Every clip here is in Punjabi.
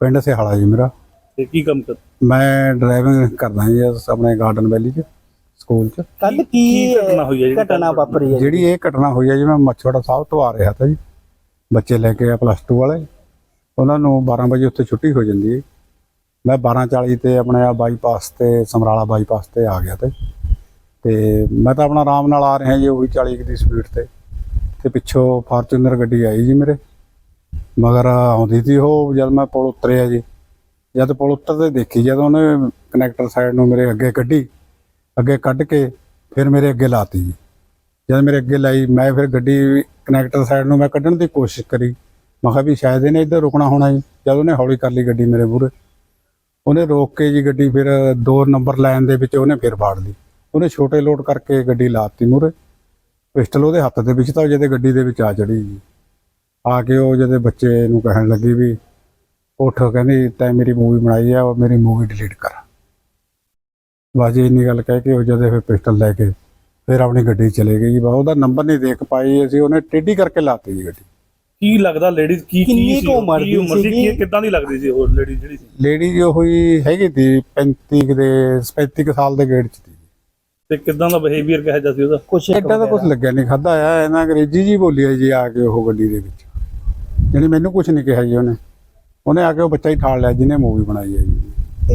ਪਿੰਡ ਸਿਹਾਲਾ ਜੀ ਮੇਰਾ। ਤੇ ਕੀ ਕੰਮ ਕਰ ਮੈਂ ਡਰਾਈਵਿੰਗ ਕਰਦਾ ਜੀ ਆਪਣੇ ਗਾਰਡਨ ਵੈਲੀ 'ਚ ਸਕੂਲ 'ਚ। ਕੱਲ ਕੀ ਘਟਨਾ ਹੋਈ ਹੈ ਜਿਹੜੀ ਘਟਨਾ ਵਾਪਰੀ ਹੈ? ਜਿਹੜੀ ਇਹ ਘਟਨਾ ਹੋਈ ਹੈ ਜੀ ਮੈਂ ਮੱਛੋੜਾ ਸਾਹਿਬ ਤੋਂ ਆ ਰਿਹਾ ਤਾ ਜੀ ਬੱਚੇ ਲੈ ਕੇ ਆ ਪਲੱਸ 2 ਵਾਲੇ। ਉਹਨਾਂ ਨੂੰ 12 ਵਜੇ ਉੱਥੇ ਛੁੱਟੀ ਹੋ ਜਾਂਦੀ ਹੈ ਮੈਂ 12:40 ਤੇ ਆਪਣੇ ਆ ਬਾਈਪਾਸ ਤੇ ਸਮਰਾਲਾ ਬਾਈਪਾਸ ਤੇ ਆ ਗਿਆ ਤੇ। ਤੇ ਮੈਂ ਤਾਂ ਆਪਣਾ ਆਰਾਮ ਨਾਲ ਆ ਰਿਹਾ ਜੀ ਉਹੀ 40 ਕੁ ਦੀ ਸਪੀਡ ਤੇ। ਤੇ ਪਿੱਛੋਂ ਫਾਰਚੂਨਰ ਗੱਡੀ ਆਈ ਜੀ ਮੇਰੇ। ਮਗਰ ਆਉਂਦੀ ਸੀ ਉਹ ਜਦ ਮੈਂ ਪੁਲ ਉਤਰਿਆ ਜੀ। ਜਦ ਪੁਲ ਉੱਤਰਦੇ ਦੇਖੀ, ਜਦ ਉਹਨੇ ਕਨੈਕਟਰ ਸਾਈਡ ਨੂੰ ਮੇਰੇ ਅੱਗੇ ਕੱਢੀ, ਅੱਗੇ ਕੱਢ ਕੇ ਫਿਰ ਮੇਰੇ ਅੱਗੇ ਲਾਤੀ ਜੀ। ਜਦ ਮੇਰੇ ਅੱਗੇ ਲਾਈ, ਮੈਂ ਫਿਰ ਗੱਡੀ ਕਨੈਕਟਰ ਸਾਈਡ ਨੂੰ ਮੈਂ ਕੱਢਣ ਦੀ ਕੋਸ਼ਿਸ਼ ਕਰੀ। ਮੈਂ ਕਿਹਾ ਵੀ ਸ਼ਾਇਦ ਇਹਨੇ ਇੱਧਰ ਰੁਕਣਾ ਹੋਣਾ ਜੀ। ਜਦ ਉਹਨੇ ਹੌਲੀ ਕਰ ਲਈ ਗੱਡੀ ਮੇਰੇ ਮੂਹਰੇ। ਉਹਨੇ ਰੋਕ ਕੇ ਜੀ ਗੱਡੀ ਫਿਰ ਦੋ ਨੰਬਰ ਲਾਈਨ ਦੇ ਵਿੱਚ ਉਹਨੇ ਫਿਰ ਫਾੜ ਲਈ। ਉਹਨੇ ਛੋਟੇ ਲੋਡ ਕਰਕੇ ਗੱਡੀ ਲਾਤੀ ਮੂਹਰੇ। ਪਿਸਟਲ ਉਹਦੇ ਹੱਥ ਦੇ ਵਿੱਚ ਤਾਂ ਜਦੇ ਗੱਡੀ ਦੇ ਵਿੱਚ ਆ ਚੜੀ ਜੀ। ਆ ਕੇ ਉਹ ਜਦੇ ਬੱਚੇ ਨੂੰ ਕਹਿਣ ਲੱਗੀ ਵੀ ਉੱਠ ਕਹਿੰਦੀ ਤੈਂ ਮੇਰੀ ਮੂਵੀ ਬਣਾਈ ਆ ਉਹ ਮੇਰੀ ਮੂਵੀ ਡਿਲੀਟ ਕਰ। ਬਾਜੀ ਇੰਨੀ ਗੱਲ ਕਹਿ ਕੇ ਉਹ ਜਦੇ ਫਿਰ ਪਿਸਟਲ ਲੈ ਕੇ ਫਿਰ ਆਪਣੀ ਗੱਡੀ ਚਲੇ ਗਈ। ਜੀ ਬਾ ਉਹਦਾ ਨੰਬਰ ਨਹੀਂ ਦੇਖ ਪਾਈ ਅਸੀਂ ਉਹਨੇ ਟੇਢੀ ਕਰਕੇ ਲਾਤੀ ਜੀ ਗੱਡੀ। ਕੀ ਲੱਗਦਾ ਲੇਡੀਜ਼ ਕੀ ਕਿੰਨੀ ਕੀ ਸੀ ਕੁ? ਉਮਰ ਕੀ ਦੀ ਸੀ? ਸੀਗੀ? ਕੀ ਕਿੱਦਾਂ ਦੀ ਲੱਗਦੀ ਸੀ ਉਹ ਲੇਡੀ ਜਿਹੜੀ ਸੀ? ਲੇਡੀ ਜੀ ਉਹੀ ਹੈਗੀ ਤੀ 35 ਕੁ ਦੇ 35 ਕੁ ਸਾਲ ਦੇ ਗੇੜ 'ਚ ਤੀ ਤੇ ਕਿੱਦਾਂ ਦਾ ਬਿਹੇਵੀਅਰ ਕਿਹੋ ਜਿਹਾ ਸੀ ਉਹਦਾ? ਕੁਛ ਐਡਾ ਤਾਂ ਕੁਝ ਲੱਗਿਆ ਨਹੀਂ ਖਾਦਾ ਆ ਇਹਨਾਂ ਅੰਗਰੇਜ਼ੀ ਜੀ ਬੋਲੀ ਆ ਜੀ ਆ ਕੇ ਉਹ ਗੱਡੀ ਦੇ ਵਿੱਚ। ਜਾਣੀ ਮੈਨੂੰ ਕੁਝ ਨਹੀਂ ਕਿਹਾ ਜੀ ਉਹਨੇ। ਉਹਨੇ ਆ ਕੇ ਉਹ ਬੱਚਾ ਹੀ ਠਾਲ ਲਿਆ ਜਿਹਨੇ ਮੂਵੀ ਬਣਾਈ ਹੈ ਜੀ।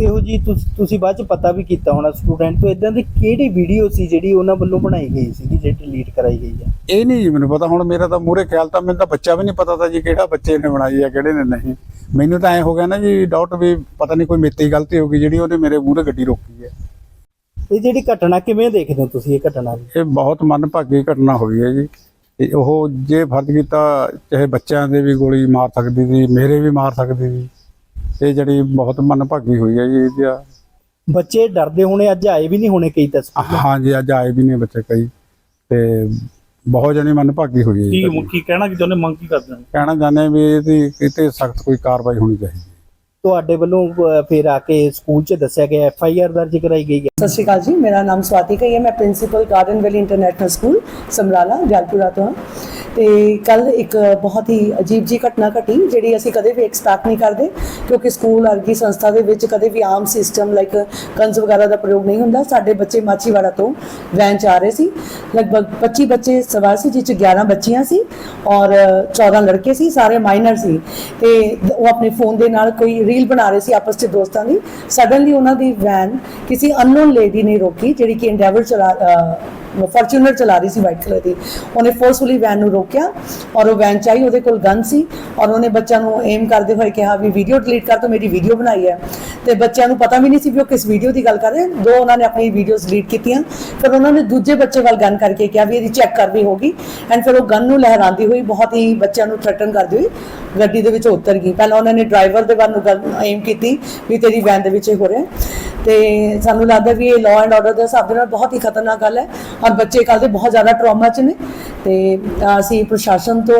ਇਹੋ ਜੀ ਤੁਸ- ਬਾਅਦ ਚ ਪਤਾ ਵੀ ਕੀਤਾ ਹੋਣਾ ਸਟੂਡੈਂਟ ਤੋਂ ਇਦਾਂ ਦੀ ਕਿਹੜੀ ਵੀਡੀਓ ਸੀ ਜਿਹੜੀ ਉਹਨਾਂ ਵੱਲੋਂ ਬਣਾਈ ਗਈ ਸੀ ਜਿਹੜੀ ਡਿਲੀਟ ਕਰਾਈ ਗਈ ਹੈ? ਇਹ ਨਹੀਂ ਜੀ ਮੈਨੂੰ ਪਤਾ ਹੁਣ ਮੇਰਾ ਤਾਂ ਮੂਹਰੇ ਖਿਆਲ ਤਾਂ ਮੈਨੂੰ ਤਾਂ ਬੱਚਾ ਵੀ ਨਹੀਂ ਪਤਾ ਤਾਂ ਜੀ ਕਿਹੜਾ ਬੱਚੇ ਨੇ ਬਣਾਈ ਆ ਕਿਹੜੇ ਨੇ ਨਹੀਂ। ਮੈਨੂੰ ਤਾਂ ਐ ਹੋ ਗਿਆ ਨਾ ਜੀ ਡਾਊਟ ਵੀ ਪਤਾ ਨਹੀਂ ਕੋਈ ਮੇਤੀ ਗਲਤੀ ਹੋ ਗਈ ਜਿਹੜੀ ਉਹਨੇ ਮੇਰੇ ਮੂਹਰੇ ਗੱਡੀ ਰੋਕੀ ਹੈ। ਇਹ ਜਿਹੜੀ ਘਟਨਾ ਕਿਵੇਂ ਦੇਖਦੇ ਹੋ ਤੁਸੀਂ ਇਹ ਘਟਨਾ ਇਹ ਬਹੁਤ ਮੰਦਭਾਗੀ ਘਟਨਾ ਹੋਈ ਹੈ ਜੀ। ਤੇ ਉਹ ਜੇ ਫਰਜ਼ ਕੀਤਾ ਚਾਹੇ ਬੱਚਿਆਂ ਦੇ ਵੀ ਗੋਲੀ ਮਾਰ ਸਕਦੀ ਸੀ ਮੇਰੇ ਵੀ ਮਾਰ ਸਕਦੀ ਸੀ। ਇਹ ਜਿਹੜੀ ਬਹੁਤ ਮੰਦਭਾਗੀ ਹੋਈ ਹੈ ਜੀ ਇਹਦਾ ਬੱਚੇ ਡਰਦੇ ਹੋਣੇ ਅੱਜ ਆਏ ਵੀ ਨਹੀਂ ਹੋਣੇ ਕਈ ਤਸਵੀਰ ਹਾਂਜੀ ਅੱਜ ਆਏ ਵੀ ਨੇ ਬੱਚੇ ਕਈ। ਤੇ ਬਹੁਤ ਜਣੀ ਮੰਦਭਾਗੀ ਹੋਈ ਹੈ ਜੀ ਕੀ। ਕੀ ਕਹਿਣਾ ਕਿ ਚਾਹੁੰਦੇ ਮੰਗ ਕੀ ਕਰਦੇ ਕਹਿਣਾ ਚਾਹੁੰਦੇ ਵੀ ਇਹਦੀ ਕਿਤੇ ਸਖਤ ਕੋਈ ਕਾਰਵਾਈ ਹੋਣੀ ਚਾਹੀਦੀ ਤੁਹਾਡੇ ਵੱਲੋਂ ਅਹ, ਫਿਰ ਆ ਕੇ ਸਕੂਲ ਚ ਦੱਸਿਆ ਗਿਆ ਐਫ ਆਈ ਆਰ ਦਰਜ ਕਰਾਈ ਗਈ ਹੈ। ਸਤਿ ਸ਼੍ਰੀ ਅਕਾਲ ਜੀ ਮੇਰਾ ਨਾਮ ਸਵਾਤੀ ਕਈ ਹੈ ਮੈਂ principal Garden Valley International School Samrala Jalpura ਤੋਂ ਹਾਂ। ਤੇ ਕੱਲ ਇੱਕ ਬਹੁਤ ਹੀ ਅਜੀਬ ਜੀ ਘਟਨਾ ਘਟੀ, ਜਿਹੜੀ ਅਸੀਂ ਕਦੇ ਵੀ ਐਕਸਪੈਕਟ ਨਹੀਂ ਕਰਦੇ, ਕਿਉਂਕਿ ਸਕੂਲ ਵਰਗੀ ਸੰਸਥਾ ਦੇ ਵਿੱਚ ਕਦੇ ਵੀ ਆਮ ਸਿਸਟਮ ਲਾਈਕ ਕੰਜ਼ ਵਗੈਰਾ ਦਾ ਪ੍ਰਯੋਗ ਨਹੀਂ ਹੁੰਦਾ। ਸਾਡੇ ਬੱਚੇ ਮਾਚੀਵਾੜਾ ਤੋਂ ਵੈਨ ਚ ਆ ਰਹੇ ਸੀ। ਲਗਭਗ 25 ਬੱਚੇ ਸਵਾਰ ਸੀ ਜਿਸ ਚ 11 ਬੱਚੀਆਂ ਸੀ ਔਰ 14 ਲੜਕੇ ਸੀ, ਸਾਰੇ ਮਾਈਨਰ ਸੀ। ਤੇ ਉਹ ਆਪਣੇ ਫੋਨ ਦੇ ਨਾਲ ਕੋਈ ਰੀਲ ਬਣਾ ਰਹੇ ਸੀ ਆਪਸ ਚ ਦੋਸਤਾਂ ਦੀ। ਸਡਨਲੀ ਉਹਨਾਂ ਦੀ ਵੈਨ ਕਿਸੇ ਅਨਨੋਨ ਲੇਡੀ ਨੇ ਰੋਕੀ, ਜਿਹੜੀ ਕਿ ਐਂਡੇਵਰ ਚਲਾ ਫੋਰਚੂਨਰ ਚਲਾ ਰਹੀ ਸੀ ਵਾਈਟ ਕਲਰ ਦੀ। ਉਹਨੇ ਫੋਰਸਫੁਲੀ ਵੈਨ ਨੂੰ ਰੋਕਿਆ ਔਰ ਉਹ ਵੈਨ ਚਾਹੀ, ਉਹਦੇ ਕੋਲ ਗਨ ਸੀ ਔਰ ਉਹਨੇ ਬੱਚਿਆਂ ਨੂੰ ਏਮ ਕਰਦੇ ਹੋਏ ਕਿਹਾ ਵੀ ਵੀਡੀਓ ਡਿਲੀਟ ਕਰ ਤੋ, ਮੇਰੀ ਵੀਡੀਓ ਬਣਾਈ ਹੈ। ਤੇ ਬੱਚਿਆਂ ਨੂੰ ਪਤਾ ਵੀ ਨਹੀਂ ਸੀ ਵੀ ਉਹ ਕਿਸ ਵੀਡੀਓ ਦੀ ਗੱਲ ਕਰ ਰਹੇ ਦੋ ਉਹਨਾਂ ਨੇ ਆਪਣੀ ਵੀਡੀਓਜ਼ ਡਿਲੀਟ ਕੀਤੀਆਂ। ਫਿਰ ਉਹਨਾਂ ਨੇ ਦੂਜੇ ਬੱਚੇ ਵੱਲ ਗਨ ਕਰਕੇ ਕਿਹਾ ਵੀ ਇਹਦੀ ਚੈੱਕ ਕਰ ਵੀ ਹੋਗੀ ਐਂਡ ਫਿਰ ਉਹ ਗਨ ਨੂੰ ਲਹਿਰਾਉਂਦੀ ਹੋਈ, ਬਹੁਤ ਹੀ ਬੱਚਿਆਂ ਨੂੰ ਥ੍ਰੈਟਨ ਕਰਦੀ ਹੋਈ। ਗੱਡੀ ਦੇ ਵਿੱਚ ਉਤਰ ਗਈ। ਪਹਿਲਾਂ ਉਹਨਾਂ ਨੇ ਡਰਾਈਵਰ ਦੇ ਵੱਲ ਨੂੰ ਗੱਲ ਏਮ ਕੀਤੀ ਵੀ ਤੇਰੀ ਵੈਨ ਦੇ ਵਿੱਚ ਇਹ ਹੋ ਰਿਹਾ ਤੇ ਸਾਨੂੰ ਲੱਗਦਾ ਵੀ ਇਹ ਲਾਅ ਐਂਡ ਆਰਡਰ ਦੇ ਹਿਸਾਬ ਦੇ ਨਾਲ ਬਹੁਤ ਹੀ ਖਤਰਨਾਕ ਗੱਲ ਹੈ। ਔਰ ਬੱਚੇ ਕੱਲ੍ਹ ਦੇ ਬਹੁਤ ਜ਼ਿਆਦਾ ਟਰਾਮਾ 'ਚ ਨੇ। ਤੇ ਅਸੀਂ ਪ੍ਰਸ਼ਾਸਨ ਤੋਂ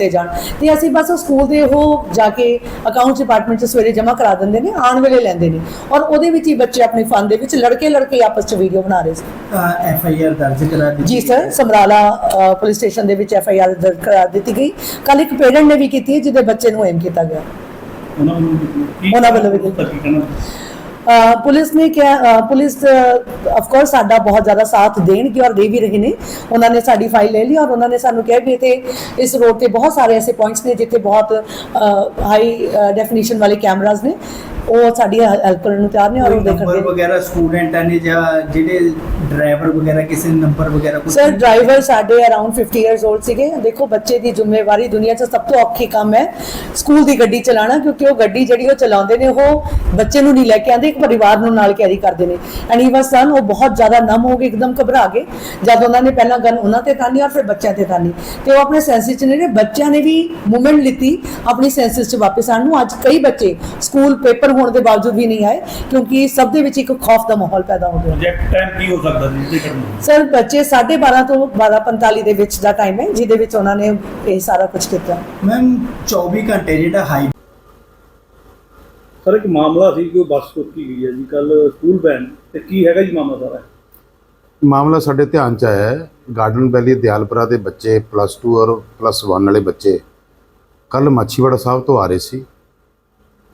ਕੀਤੇ ਜਾਣ। ਤੇ ਅਸੀਂ ਬਸ ਸਕੂਲ ਦੇ ਉਹ ਜਾ ਕੇ ਅਕਾਊਂਟ ਡਿਪਾਰਟਮੈਂਟ 'ਚ ਸਵੇਰੇ ਜਮ੍ਹਾਂ ਕਰਾ ਦਿੰਦੇ ਨੇ ਆਉਣ ਵੇਲੇ ਲੈਂਦੇ ਨੇ। ਔਰ ਉਹਦੇ ਵਿੱਚ ਹੀ ਬੱਚੇ ਆਪਣੇ ਫਨ ਦੇ ਵਿੱਚ ਲੜਕੇ ਲੜਕੇ ਆਪਸ 'ਚ ਵੀਡੀਓ ਬਣਾ ਰਹੇ ਸੀ। ਐਫ ਆਈ ਆਰ ਦਰਜ ਕਰਾ ਦਿੱਤੀ ਜੀ ਸਰ ਸਮਰਾਲਾ ਪੁਲਿਸ ਸਟੇਸ਼ਨ ਦੇ ਵਿੱਚ ਐਫ ਆਈ ਆਰ ਦਰਜ ਕਰਾ ਦਿੱਤੀ ਗਈ। ਕੱਲ ਇੱਕ ਪੇਰੈਂਟ ਨੇ ਵੀ ਕੀਤੀ ਹੈ ਜਿਹਦੇ ਬੱਚੇ ਨੂੰ ਐਮ ਕੀਤਾ ਗਿਆ। ਉਹਨਾਂ ਵੱਲੋਂ ਕੀ ਉਹਨਾਂ ਵੱਲੋਂ ਵੀ ਪੁਲਿਸ ਨੇ ਕਿਹਾ ਪੁਲਿਸ ਆਫ ਕੋਰਸ ਸਾਡਾ ਬਹੁਤ ਜ਼ਿਆਦਾ ਸਾਥ ਦੇਣਗੇ ਔਰ ਦੇ ਵੀ ਰਹੇ ਨੇ। ਉਹਨਾਂ ਨੇ ਸਾਡੀ ਫਾਈਲ ਲੈ ਲਈ ਔਰ ਉਹਨਾਂ ਨੇ ਸਾਨੂੰ ਕਿਹਾ ਵੀ ਇਥੇ ਇਸ ਰੋਡ ਤੇ ਬਹੁਤ ਸਾਰੇ ਐਸੇ ਪੁਆਇੰਟਸ ਨੇ ਜਿੱਥੇ ਬਹੁਤ ਹਾਈ ਡੈਫੀਨੇਸ਼ਨ ਵਾਲੇ ਕੈਮਰਾਜ਼ ਨੇ। ਉਹ ਸਾਡੀ ਹੈਲਪ ਕਰਨ ਨੂੰ ਤਿਆਰ ਨੇ ਔਰ ਉਹ ਨੰਬਰ ਦੇਖਣਗੇ ਵਗੈਰਾ ਸਟੂਡੈਂਟ ਨੇ ਜਾਂ ਜਿਹੜੇ ਡਰਾਈਵਰ ਵਗੈਰਾ ਕਿਸੇ ਨੰਬਰ ਵਗੈਰਾ ਕੁਛ? ਸਰ ਡਰਾਈਵਰ ਸਾਡੇ ਅਰਾਊਂਡ 50 ਇਅਰਸ 올ਡ ਸੀਗੇ। ਦੇਖੋ ਬੱਚੇ ਦੀ ਜ਼ਿੰਮੇਵਾਰੀ ਦੁਨੀਆ 'ਚ ਸਭ ਤੋਂ ਔਖੀ ਕੰਮ ਹੈ ਸਕੂਲ ਦੀ ਗੱਡੀ ਚਲਾਉਣਾ ਕਿਉਂਕਿ ਉਹ ਗੱਡੀ ਜਿਹੜੀ ਉਹ ਚਲਾਉਂਦੇ ਨੇ ਉਹ ਬੱਚੇ ਨੂੰ ਨਹੀਂ ਲੈ ਕੇ ਆਉਂਦੇ ਇੱਕ ਪਰਿਵਾਰ ਨੂੰ ਨਾਲ ਕੈਰੀ ਕਰਦੇ ਨੇ। ਐਂਡ ਹੀ ਵਾਸ ਸਨ ਉਹ ਬਹੁਤ ਜ਼ਿਆਦਾ ਨਮ ਹੋ ਗਏ ਇੱਕਦਮ ਘਬਰਾ ਗਏ। ਜਦ ਉਹਨਾਂ ਨੇ ਪਹਿਲਾਂ ਗਨ ਉਹਨਾਂ ਤੇ ਤਾਨੀ ਔਰ ਫਿਰ ਬੱਚਿਆਂ ਤੇ ਤਾਨੀ। ਤੇ ਉਹ ਆਪਣੇ ਸੈਂਸਿਸ 'ਚ ਨੇ ਬੱਚਿਆਂ ਨੇ ਵੀ ਮੂਵਮੈਂਟ ਲਿੱਤੀ ਆਪਣੀ ਸੈਂਸਿਸ 'ਚ ਵਾਪਸ ਆਉਣ ਨੂੰ। ਅੱਜ ਕਈ ਬੱਚੇ ਸਕੂਲ ਪੇਪਰ ਹੋਣ ਦੇ ਬਾਵਜੂਦ ਵੀ ਨਹੀਂ ਆਏ ਕਿਉਂਕਿ ਸਭ ਦੇ ਵਿੱਚ ਇੱਕ ਖੌਫ ਦਾ ਮਾਹੌਲ ਪੈਦਾ ਹੋ ਗਿਆ। ਪ੍ਰੋਜੈਕਟ ਟਾਈਮ ਕੀ ਹੋ ਸਕਦਾ? ਸਰ ਬੱਚੇ 12:30 ਤੋਂ 12:45 ਦੇ ਵਿੱਚ ਦਾ ਟਾਈਮ ਹੈ ਜਿਹਦੇ ਵਿੱਚ ਉਹਨਾਂ ਨੇ ਇਹ ਸਾਰਾ ਕੁਝ ਕੀਤਾ। ਮੈਮ 24 ਘੰਟੇ ਜਿਹੜਾ ਹਾਈ ਸਰ ਇੱਕ ਮਾਮਲਾ ਸੀ ਕਿ ਉਹ ਬੱਸ ਰੁਕੀ ਗਈ ਹੈ ਜੀ ਕੱਲ ਸਕੂਲ ਵੈਨ ਤੇ ਕੀ ਹੈਗਾ ਜੀ ਮਾਮਲਾ ਸਾਰਾ? ਮਾਮਲਾ ਸਾਡੇ ਧਿਆਨ ਚ ਆਇਆ ਹੈ। ਗਾਰਡਨ ਵੈਲੀ ਦਿਆਲਪੁਰਾ ਦੇ ਬੱਚੇ ਪਲੱਸ 2 ਔਰ ਪਲੱਸ 1 ਵਾਲੇ ਬੱਚੇ ਕੱਲ ਮਾਛੀਵਾੜਾ ਸਾਹਿਬ ਤੋਂ ਆ ਰਹੇ ਸੀ।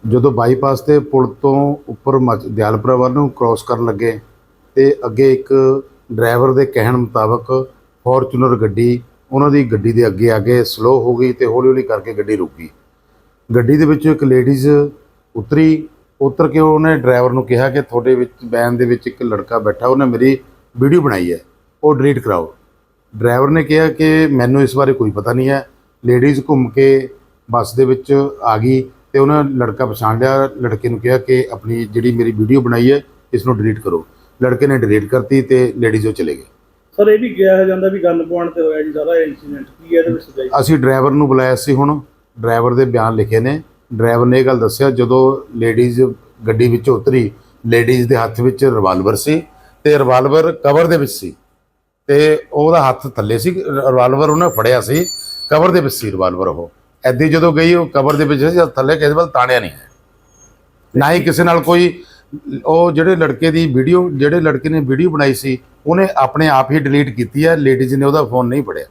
ਜਦੋਂ ਬਾਈਪਾਸ ਤੇ ਪੁਲ ਤੋਂ ਉੱਪਰ ਦਿਆਲਪੁਰਾ ਵੱਲ ਨੂੰ ਕ੍ਰਾਸ ਕਰਨ ਲੱਗੇ ਤੇ ਅੱਗੇ ਇੱਕ ਡਰਾਈਵਰ ਦੇ ਕਹਿਣ ਮੁਤਾਬਕ ਫੋਰਚੂਨਰ ਗੱਡੀ ਉਹਨਾਂ ਦੀ ਗੱਡੀ ਦੇ ਅੱਗੇ ਆ ਕੇ ਸਲੋ ਹੋ ਗਈ ਤੇ ਹੌਲੀ ਹੌਲੀ ਕਰਕੇ ਗੱਡੀ ਰੁਕ ਗਈ। ਗੱਡੀ ਦੇ ਵਿੱਚੋਂ ਇੱਕ ਲੇਡੀਜ਼ ਉਤਰੀ, ਉਤਰ ਕੇ ਉਹਨੇ ਡਰਾਈਵਰ ਨੂੰ ਕਿਹਾ ਕਿ ਤੁਹਾਡੇ ਵਿੱਚ, ਵੈਨ ਦੇ ਵਿੱਚ ਇੱਕ ਲੜਕਾ ਬੈਠਾ, ਉਹਨੇ ਮੇਰੀ ਵੀਡੀਓ ਬਣਾਈ ਹੈ, ਉਹ ਡਿਲੀਟ ਕਰਾਓ। ਡਰਾਈਵਰ ਨੇ ਕਿਹਾ ਕਿ ਮੈਨੂੰ ਇਸ ਬਾਰੇ ਕੋਈ ਪਤਾ ਨਹੀਂ ਹੈ। ਲੇਡੀਜ਼ ਘੁੰਮ ਕੇ ਬੱਸ ਦੇ ਵਿੱਚ ਆ ਗਈ ਤੇ ਉਹਨਾਂ ਲੜਕਾ ਪਛਾਣ ਲਿਆ, ਲੜਕੇ ਨੂੰ ਕਿਹਾ ਕਿ ਆਪਣੀ ਜਿਹੜੀ ਮੇਰੀ ਵੀਡੀਓ ਬਣਾਈ ਹੈ, ਇਸ ਨੂੰ ਡਿਲੀਟ ਕਰੋ। ਲੜਕੇ ਨੇ ਡਿਲੀਟ ਕਰਤੀ ਤੇ ਲੇਡੀਜ਼ ਉਹ ਚਲੇ ਗਏ। ਸਰ ਇਹ ਵੀ ਕਿਹਾ ਜਾਂਦਾ ਵੀ ਗਨ ਪੁਆਇੰਟ ਤੇ ਹੋਇਆ ਜੀ ਸਾਰਾ ਇਨਸੀਡੈਂਟ ਕੀ ਹੈ ਇਹਦੇ ਵਿੱਚ ਸਜਾਈ ਅਸੀਂ ਡਰਾਈਵਰ ਨੂੰ ਬੁਲਾਇਆ ਸੀ ਹੁਣ ਡਰਾਈਵਰ ਦੇ ਬਿਆਨ ਲਿਖੇ ਨੇ। ਡਰਾਈਵਰ ਨੇ ਇਹ ਗੱਲ ਦੱਸਿਆ ਜਦੋਂ ਲੇਡੀਜ਼ ਗੱਡੀ ਵਿੱਚੋਂ ਉਤਰੀ ਲੇਡੀਜ਼ ਦੇ ਹੱਥ ਵਿੱਚ ਰਿਵਾਲਵਰ ਸੀ ਤੇ ਰਿਵਾਲਵਰ ਕਵਰ ਦੇ ਵਿੱਚ ਸੀ ਤੇ ਉਹਦਾ ਹੱਥ ਥੱਲੇ ਸੀ ਰਿਵਾਲਵਰ ਉਹਨੇ ਫੜਿਆ ਸੀ ਕਵਰ ਦੇ ਵਿੱਚ ਸੀ ਰਿਵਾਲਵਰ ਉਹ। ਐਦੀ ਜਦੋਂ ਗਈ ਉਹ ਕਵਰ ਦੇ ਵਿੱਚ ਸੀ ਥੱਲੇ ਕਿਸੇ ਵੱਲ ਤਾਣਿਆ ਨਹੀਂ ਹੈ। ਨਾ ਹੀ ਕਿਸੇ ਨਾਲ ਕੋਈ ਉਹ ਜਿਹੜੇ ਲੜਕੇ ਦੀ ਵੀਡੀਓ ਜਿਹੜੇ ਲੜਕੇ ਨੇ ਵੀਡੀਓ ਬਣਾਈ ਸੀ ਉਹਨੇ ਆਪਣੇ ਆਪ ਹੀ ਡਿਲੀਟ ਕੀਤੀ ਹੈ ਲੇਡੀਜ਼ ਨੇ ਉਹਦਾ ਫੋਨ ਨਹੀਂ ਫੜਿਆ।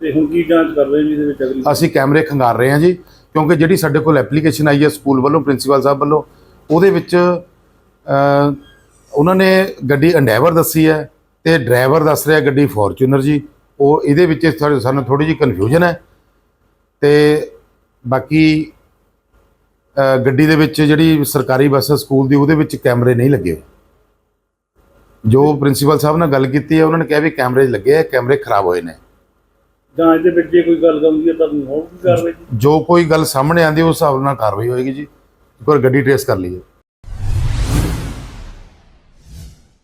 ਤੇ ਹੁਣ ਕੀ ਜਾਂਚ ਕਰ ਰਹੇ ਜੀ ਇਹਦੇ ਵਿੱਚ ਅਗਲੀ? ਅਸੀਂ ਕੈਮਰੇ ਖੰਗਾਰ ਰਹੇ ਹਾਂ ਜੀ ਕਿਉਂਕਿ ਜਿਹੜੀ ਸਾਡੇ ਕੋਲ ਐਪਲੀਕੇਸ਼ਨ ਆਈ ਹੈ ਸਕੂਲ ਵੱਲੋਂ ਪ੍ਰਿੰਸੀਪਲ ਸਾਹਿਬ ਵੱਲੋਂ ਉਹਦੇ ਵਿੱਚ ਉਹਨਾਂ ਨੇ ਗੱਡੀ ਅੰਡੈਵਰ ਦੱਸੀ ਹੈ ਤੇ ਡਰਾਈਵਰ ਦੱਸ ਰਿਹਾ ਗੱਡੀ ਫੋਰਚੂਨਰ ਜੀ। ਉਹ ਇਹਦੇ ਵਿੱਚ ਸਾਨੂੰ ਥੋੜੀ ਜਿਹੀ ਕਨਫਿਊਜ਼ਨ ਹੈ ਤੇ ਬਾਕੀ ਗੱਡੀ ਦੇ ਵਿੱਚ ਜਿਹੜੀ ਸਰਕਾਰੀ ਬੱਸ ਸਕੂਲ ਦੀ ਉਹਦੇ ਵਿੱਚ ਕੈਮਰੇ ਨਹੀਂ ਲੱਗੇ। ਜੋ ਪ੍ਰਿੰਸੀਪਲ ਸਾਹਿਬ ਨਾਲ ਗੱਲ ਕੀਤੀ ਹੈ ਉਹਨਾਂ ਨੇ ਕਿਹਾ ਵੀ ਕੈਮਰੇ ਲੱਗੇ ਆ ਕੈਮਰੇ ਖਰਾਬ ਹੋਏ ਨੇ। ਜਾਂਚ ਦੇ ਵਿੱਚ ਜੇ ਕੋਈ ਗੱਲ ਗੰਦੀ ਹੈ ਤਾਂ ਹੋਊਗੀ ਕਾਰਵਾਈ ਜੀ ਜੋ ਕੋਈ ਗੱਲ ਸਾਹਮਣੇ ਆਂਦੀ ਉਸ ਹਿਸਾਬ ਨਾਲ ਕਾਰਵਾਈ ਹੋਏਗੀ ਜੀ। ਇੱਕ ਵਾਰ ਗੱਡੀ ਟ੍ਰੇਸ ਕਰ ਲਈਏ।